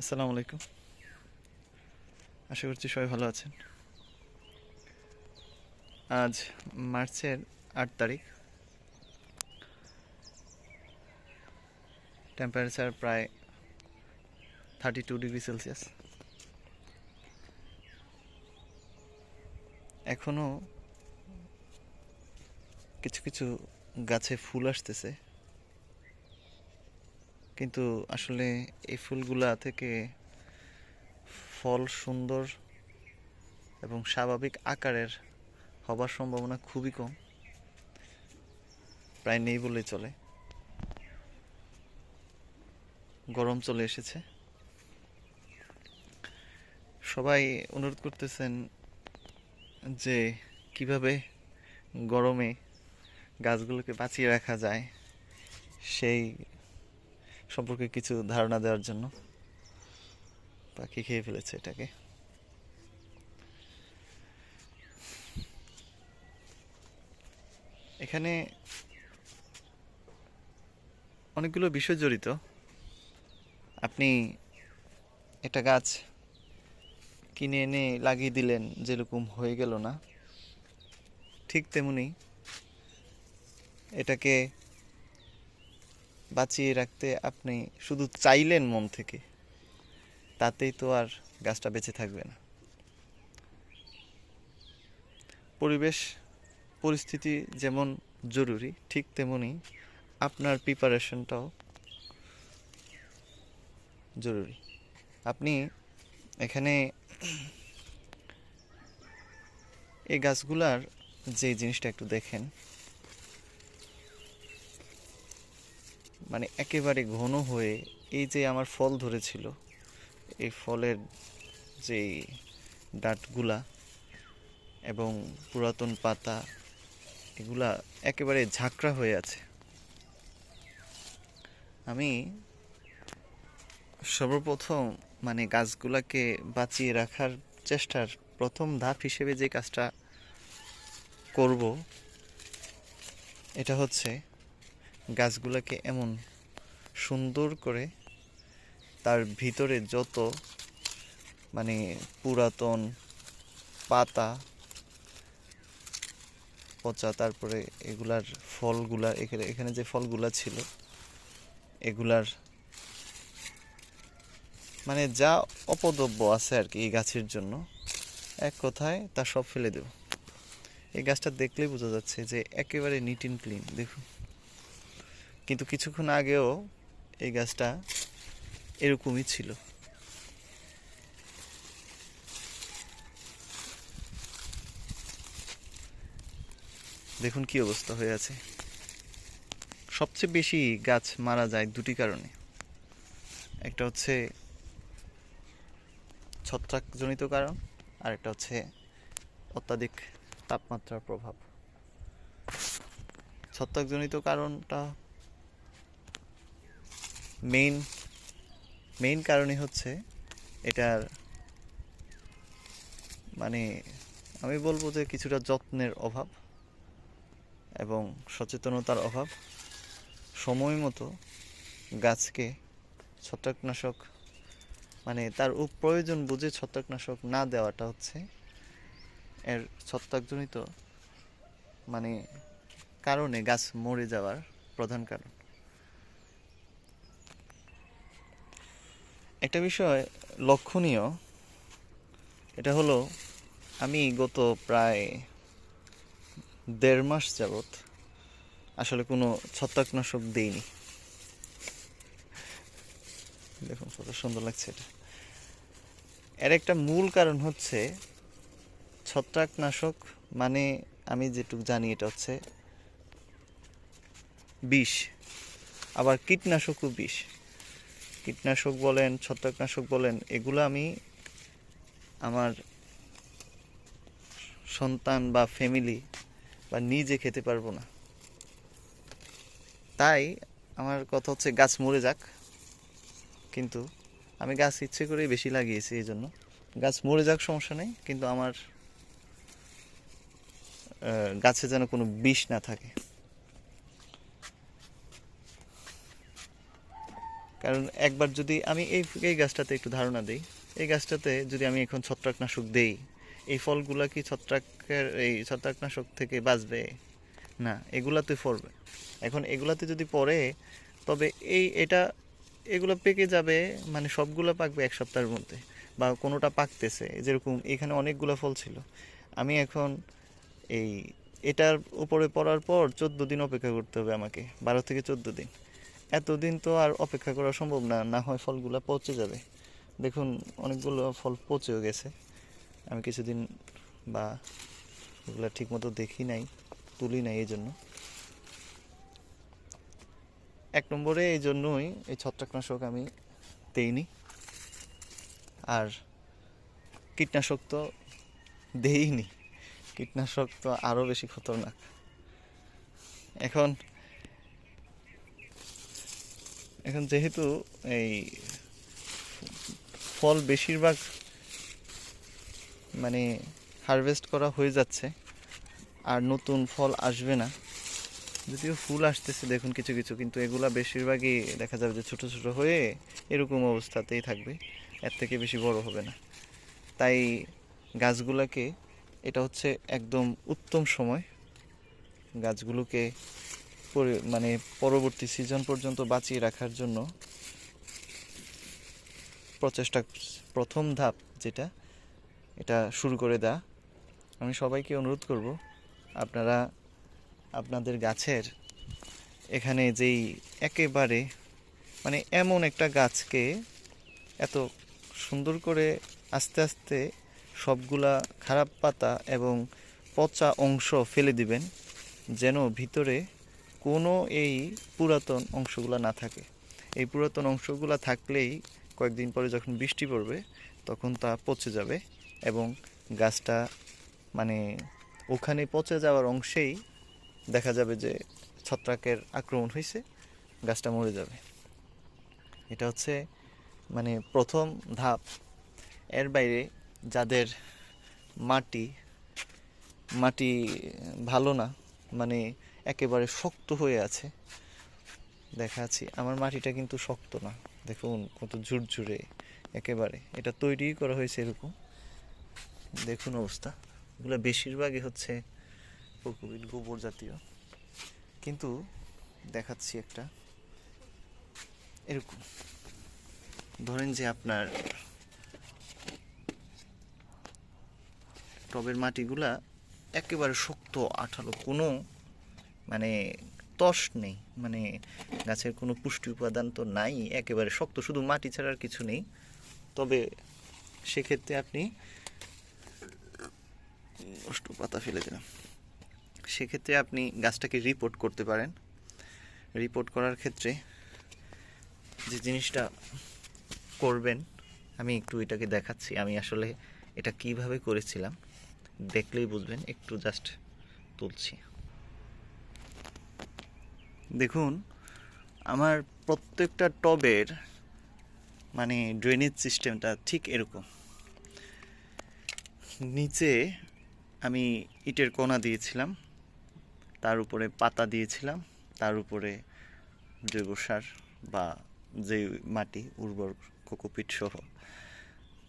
আসসালামু আলাইকুম। আশা করছি সবাই ভালো আছেন। আজ মার্চের আট তারিখ। টেম্পারেচার প্রায় থার্টি টু ডিগ্রি সেলসিয়াস এখনও কিছু কিছু গাছে ফুল আসতেছে। কিন্তু আসলে এই ফুলগুলা থেকে ফল সুন্দর এবং স্বাভাবিক আকারের হবার সম্ভাবনা খুবই কম। প্রায় নেই বললেই চলে। গরম চলে এসেছে। সবাই অনুরোধ করতেছেন যে কীভাবে গরমে গাছগুলোকে বাঁচিয়ে রাখা যায়, সেই সম্পর্কে কিছু ধারণা দেওয়ার জন্য। পাখি খেয়ে ফেলেছে এটাকে। এখানে অনেকগুলো বিষয় জড়িত। আপনি একটা গাছ কিনে এনে লাগিয়ে দিলেন, যেরকম হয়ে গেল না, ঠিক তেমনি এটাকে বাঁচিয়ে রাখতে আপনি শুধু চাইলেন মন থেকে, তাতেই তো আর গাছটা বেঁচে থাকবে না। পরিবেশ, পরিস্থিতি যেমন জরুরি, ঠিক তেমনি আপনার প্রিপারেশনটাও জরুরি। আপনি এখানে এই গাছগুলার যে জিনিসটা একটু দেখেন মানে একেবারে ঘন হয়ে এই যে আমার ফল ধরেছিল, এই ফলের যে ডাটগুলা এবং পুরাতন পাতা, এগুলা একেবারে ঝাঁকড়া হয়ে আছে। আমি সর্বপ্রথম মানে গাছগুলাকে বাঁচিয়ে রাখার চেষ্টার প্রথম ধাপ হিসেবে যে কাজটা করব, এটা হচ্ছে গাছগুলোকে এমন সুন্দর করে তার ভিতরে যত মানে পুরাতন পাতা, পচা, তারপরে এগুলার ফলগুলা, এখানে এখানে যে ফলগুলা ছিল, এগুলার মানে যা অপদ্রব্য আছে আর কি এই গাছের জন্য, এক কথায় তা সব ফেলে দেব। এই গাছটা দেখলেই বোঝা যাচ্ছে যে একেবারে নিট অ্যান্ড ক্লিন দেখুন। কিন্তু কিছুক্ষণ আগেও এই গাছটা এরকমই ছিল। দেখুন কি অবস্থা হয়ে আছে। সবচেয়ে বেশি গাছ মারা যায় দুটি কারণে। একটা হচ্ছে ছত্রাকজনিত কারণ, আর একটা হচ্ছে অত্যাধিক তাপমাত্রার প্রভাব। ছত্রাকজনিত কারণটা মেইন মেইন কারণই হচ্ছে এটার মানে আমি বলব যে কিছুটা যত্নের অভাব এবং সচেতনতার অভাব। সময় মতো গাছকে ছত্রাকনাশক মানে তার প্রয়োজন বুঝে ছত্রাকনাশক না দেওয়াটা হচ্ছে এর ছত্রাকজনিত মানে কারণে গাছ মরে যাওয়ার প্রধান কারণ। একটা বিষয় লক্ষণীয়। এটা হলো, আমি গত প্রায় দেড় মাস যাবত আসলে কোনো ছত্রাকনাশক দেইনি। দেখুন কত সুন্দর লাগছে এটা। এর একটা মূল কারণ হচ্ছে, ছত্রাকনাশক মানে আমি যেটুকু জানি এটা হচ্ছে বিষ, আবার কীটনাশকও বিষ। কীটনাশক বলেন, ছত্রাকনাশক বলেন, এগুলো আমি আমার সন্তান বা ফ্যামিলি বা নিজে খেতে পারব না। তাই আমার কথা হচ্ছে গাছ মরে যাক, কিন্তু আমি গাছ ইচ্ছে করেই বেশি লাগিয়েছি এই জন্য। গাছ মরে যাক সমস্যা নেই, কিন্তু আমার গাছে যেন কোনো বিষ না থাকে। কারণ একবার যদি আমি এই এই গাছটাতে একটু ধারণা দিই, এই গাছটাতে যদি আমি এখন ছত্রাকনাশক দেই, এই ফলগুলা কি ছত্রাকের এই ছত্রাকনাশক থেকে বাঁচবে? না, এগুলাতে পড়বে। এখন এগুলাতে যদি পড়ে, তবে এই এটা, এগুলো পেকে যাবে মানে সবগুলো পাকবে এক সপ্তাহের মধ্যে, বা কোনোটা পাকতেছে, যেরকম এখানে অনেকগুলো ফল ছিল। আমি এখন এই এটার উপরে পড়ার পর চোদ্দ দিন অপেক্ষা করতে হবে আমাকে, বারো থেকে চোদ্দ দিন। এতদিন তো আর অপেক্ষা করা সম্ভব না না হয় ফলগুলো পচে যাবে। দেখুন, অনেকগুলো ফল পচেও গেছে। আমি কিছুদিন বা ওগুলো ঠিকমতো দেখি নাই, তুলি নাই এই জন্য। এক নম্বরে এই জন্যই এই ছত্রাকনাশক আমি দেইনি। আর কীটনাশক তো দেইনি। কীটনাশক তো আরও বেশি খতরনাক। এখন এখন যেহেতু এই ফল বেশিরভাগ মানে হারভেস্ট করা হয়ে যাচ্ছে, আর নতুন ফল আসবে না, যদিও ফুল আসতেছে দেখুন কিছু কিছু, কিন্তু এগুলা বেশিরভাগই দেখা যাবে যে ছোট ছোট হয়ে এরকম অবস্থাতেই থাকবে, এর থেকে বেশি বড় হবে না। তাই গাছগুলোকে, এটা হচ্ছে একদম উত্তম সময়, গাছগুলোকে মানে পরবর্তী সিজন পর্যন্ত বাঁচিয়ে রাখার জন্য প্রচেষ্টা, প্রথম ধাপ যেটা, এটা শুরু করে দেয়া। আমি সবাইকে অনুরোধ করব, আপনারা, আপনাদের গাছের এখানে যেই একেবারে মানে এমন একটা গাছকে এত সুন্দর করে আস্তে আস্তে সবগুলা খারাপ পাতা এবং পচা অংশ ফেলে দিবেন, যেন ভিতরে কোনো এই পুরাতন অংশগুলো না থাকে। এই পুরাতন অংশগুলো থাকলেই কয়েকদিন পরে যখন বৃষ্টি পড়বে, তখন তা পচে যাবে এবং গাছটা মানে ওখানে পচে যাওয়ার অংশেই দেখা যাবে যে ছত্রাকের আক্রমণ হয়েছে গাছটা মরে যাবে। এটা হচ্ছে মানে প্রথম ধাপ। এর বাইরে যাদের মাটি মাটি ভালো না মানে একেবারে শক্ত হয়ে আছে। দেখাচ্ছি আমার মাটিটা কিন্তু শক্ত না। দেখুন কত ঝুরঝুরে একেবারে। এটা তৈরি করা হয়েছে এরকম। দেখুন অবস্থা। এগুলো বেশিরভাগই হচ্ছে কোকোপিট গোবর জাতীয়। কিন্তু দেখাচ্ছি একটা। এরকম। ধরেন যে আপনার টবের মাটিগুলা একেবারে শক্ত, আঠালো কোনো মানে তস নেই মানে গাছের কোনো পুষ্টি উপাদান তো নাই, একেবারে শক্ত, শুধু মাটি ছাড়া আর কিছু নেই। তবে সেক্ষেত্রে আপনি নষ্ট পাতা ফেলে দিলাম। সেক্ষেত্রে আপনি গাছটাকে রিপোর্ট করতে পারেন। রিপোর্ট করার ক্ষেত্রে যে জিনিসটা করবেন, আমি একটু এটাকে দেখাচ্ছি। আমি আসলে এটা কীভাবে করেছিলাম, দেখলেই বুঝবেন, একটু জাস্ট তুলছি। দেখুন, আমার প্রত্যেকটা টবের মানে ড্রেনেজ সিস্টেমটা ঠিক এরকম। নিচে আমি ইটের কোনা দিয়েছিলাম, তার উপরে পাতা দিয়েছিলাম, তার উপরে জৈব সার বা যে মাটি উর্বর কোকোপিট সহ,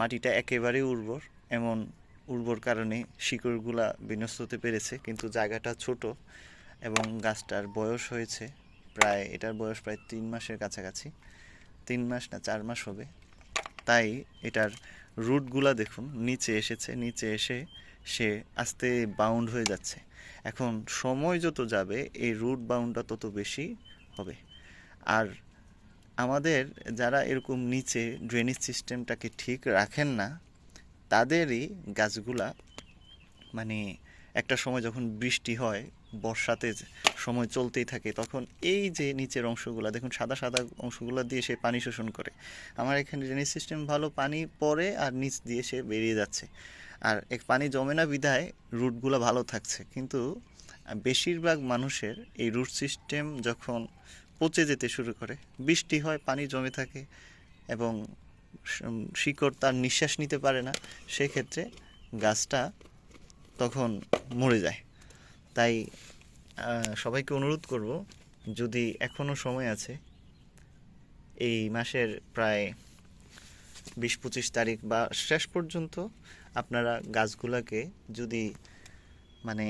মাটিটা একেবারেই উর্বর। এমন উর্বর কারণে শিকড়গুলা বিনষ্ট হতে পেরেছে, কিন্তু জায়গাটা ছোট। এবং গাছটার বয়স হয়েছে প্রায়, এটার বয়স প্রায় তিন মাসের কাছাকাছি। তিন মাস না, চার মাস হবে। তাই এটার রুটগুলা দেখুন, নিচে এসেছে, নিচে এসে সে আস্তে বাউন্ড হয়ে যাচ্ছে। এখন সময় যত যাবে, এই রুট বাউন্ডটা তত বেশি হবে। আর আমাদের যারা এরকম নিচে ড্রেনেজ সিস্টেমটাকে ঠিক রাখেন না, তাদেরই গাছগুলা মানে একটা সময় যখন বৃষ্টি হয় বর্ষাতে সময় চলতেই থাকে, তখন এই যে নিচের অংশগুলো, দেখুন সাদা সাদা অংশগুলো দিয়ে সে পানি শোষণ করে। আমার এখানে ড্রেনেজ সিস্টেম ভালো পানি পড়ে আর নিচ দিয়ে সে বেরিয়ে যাচ্ছে। আর এক পানি জমে না বিধায় রুটগুলো ভালো থাকছে। কিন্তু বেশিরভাগ মানুষের এই রুট সিস্টেম যখন পচে যেতে শুরু করে, বৃষ্টি হয়, পানি জমে থাকে এবং শিকড় তার নিঃশ্বাস নিতে পারে না, সেক্ষেত্রে গাছটা তখন মরে যায়। তাই সবাইকে অনুরোধ করব, যদি এখনও সময় আছে, এই মাসের প্রায় বিশ পঁচিশ তারিখ বা শেষ পর্যন্ত আপনারা গাছগুলোকে যদি মানে